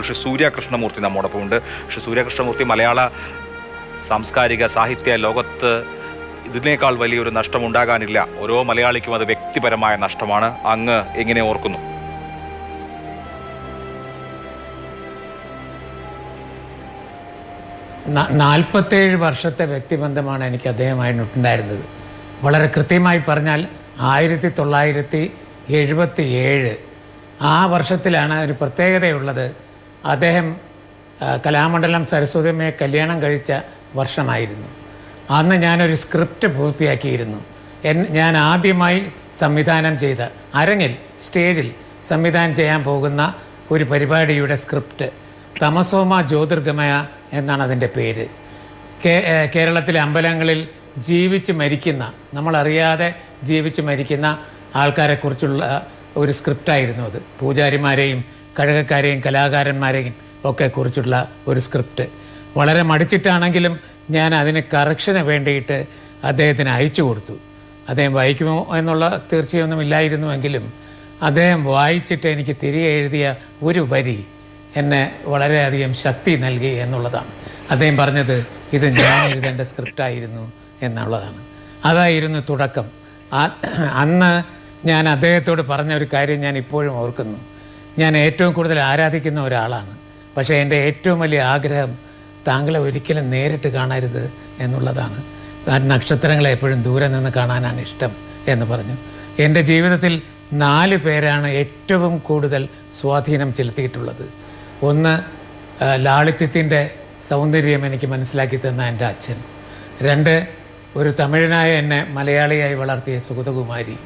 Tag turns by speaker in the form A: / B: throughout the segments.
A: ഇപ്പോൾ ശ്രീ സൂര്യ കൃഷ്ണമൂർത്തി നമ്മോടൊപ്പം ഉണ്ട് ശ്രീ സൂര്യ കൃഷ്ണമൂർത്തി മലയാള സാംസ്കാരിക സാഹിത്യ ലോകത്ത് ഇതിനേക്കാൾ വലിയൊരു നഷ്ടം ഉണ്ടാകാനില്ല ഓരോ മലയാളിക്കും അത് വ്യക്തിപരമായ നഷ്ടമാണ്. അങ്ങ് എങ്ങനെ ഓർക്കുന്നു?
B: നാൽപ്പത്തേഴ് വർഷത്തെ വ്യക്തിബന്ധമാണ് എനിക്ക് അദ്ദേഹമായിട്ടുണ്ടായിരുന്നത്. വളരെ കൃത്യമായി പറഞ്ഞാൽ ആയിരത്തി തൊള്ളായിരത്തി എഴുപത്തി ഏഴ് ആ വർഷത്തിലാണ് ഒരു പ്രത്യേകതയുള്ളത്. അദ്ദേഹം കലാമണ്ഡലം സരസ്വതിയമ്മയെ കല്യാണം കഴിച്ച വർഷമായിരുന്നു. അന്ന് ഞാനൊരു സ്ക്രിപ്റ്റ് പൂർത്തിയാക്കിയിരുന്നു. എൻ ഞാൻ ആദ്യമായി സംവിധാനം ചെയ്ത അരങ്ങിൽ സ്റ്റേജിൽ സംവിധാനം ചെയ്യാൻ പോകുന്ന ഒരു പരിപാടിയുടെ സ്ക്രിപ്റ്റ് തമസോമ ജ്യോതിർഗമയ എന്നാണ് അതിന്റെ പേര്. കേ- കേരളത്തിലെ അമ്പലങ്ങളിൽ ജീവിച്ച് മരിക്കുന്ന നമ്മളറിയാതെ ജീവിച്ച് മരിക്കുന്ന ആൾക്കാരെക്കുറിച്ചുള്ള ഒരു സ്ക്രിപ്റ്റായിരുന്നു അത്. പൂജാരിമാരെയും കഴകക്കാരെയും കലാകാരന്മാരെയും ഒക്കെ കുറിച്ചുള്ള ഒരു സ്ക്രിപ്റ്റ്. വളരെ മടിച്ചിട്ടാണെങ്കിലും ഞാൻ അതിന് കറക്ഷന് വേണ്ടിയിട്ട് അദ്ദേഹത്തിന് അയച്ചു കൊടുത്തു. അദ്ദേഹം വായിക്കുമോ എന്നുള്ള തീർച്ചയൊന്നും ഇല്ലായിരുന്നുവെങ്കിലും അദ്ദേഹം വായിച്ചിട്ട് എനിക്ക് തിരികെ എഴുതിയ ഒരു വരി എന്നെ വളരെയധികം ശക്തി നൽകി എന്നുള്ളതാണ്. അദ്ദേഹം പറഞ്ഞത് ഇത് ഞാൻ എഴുതേണ്ട സ്ക്രിപ്റ്റായിരുന്നു എന്നുള്ളതാണ്. അതായിരുന്നു തുടക്കം. അന്ന് ഞാൻ അദ്ദേഹത്തോട് പറഞ്ഞ ഒരു കാര്യം ഞാൻ ഇപ്പോഴും ഓർക്കുന്നു. ഞാൻ ഏറ്റവും കൂടുതൽ ആരാധിക്കുന്ന ഒരാളാണ്. പക്ഷേ എന്റെ ഏറ്റവും വലിയ ആഗ്രഹം താങ്കളെ ഒരിക്കലും നേരിട്ട് കാണരുത് എന്നുള്ളതാണ്. ആ നക്ഷത്രങ്ങളെ എപ്പോഴും ദൂരെ നിന്ന് കാണാനാണ് ഇഷ്ടം എന്ന് പറഞ്ഞു. എന്റെ ജീവിതത്തിൽ നാല് പേരാണ് ഏറ്റവും കൂടുതൽ സ്വാധീനം ചെലുത്തിയിട്ടുള്ളത്. ഒന്ന് ലാളിത്യത്തിന്റെ സൗന്ദര്യം എനിക്ക് മനസ്സിലാക്കി തന്ന എന്റെ അച്ഛൻ. രണ്ട് ഒരു തമിഴനായ എന്നെ മലയാളിയായി വളർത്തിയ സുഗതകുമാരി.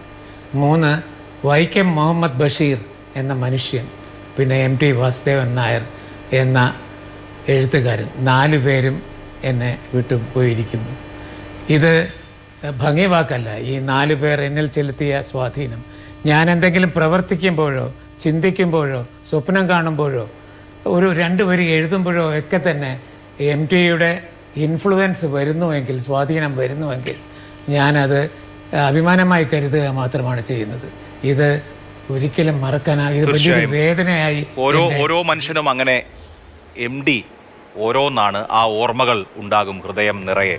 B: മൂന്ന് വൈക്കം മുഹമ്മദ് ബഷീർ എന്ന മനുഷ്യൻ പിന്നെ എം ടി വാസുദേവൻ നായർ എന്ന എഴുത്തുകാരൻ നാലു പേരും എന്നെ വിട്ടു പോയിരിക്കുന്നു ഇത് ഭംഗി വാക്കല്ല ഈ നാലു പേർ എന്നിൽ ചെലുത്തിയ സ്വാധീനം. ഞാൻ എന്തെങ്കിലും പ്രവർത്തിക്കുമ്പോഴോ ചിന്തിക്കുമ്പോഴോ സ്വപ്നം കാണുമ്പോഴോ ഒരു രണ്ട് വരി എഴുതുമ്പോഴോ ഒക്കെ തന്നെ എം ടിയുടെ ഇൻഫ്ലുവൻസ് വരുന്നുവെങ്കിൽ സ്വാധീനം വരുന്നുവെങ്കിൽ ഞാനത് അഭിമാനമായി കരുതുക മാത്രമാണ് ചെയ്യുന്നത്. ഇത് ഒരിക്കലും മറക്കാനാകും ഇത് വലിയൊരു വേദനയായി
A: ഓരോ ഓരോ മനുഷ്യനും അങ്ങനെ എം ഡി ഓരോന്നാണ് ആ ഓർമ്മകൾ ഉണ്ടാകും ഹൃദയം നിറയെ.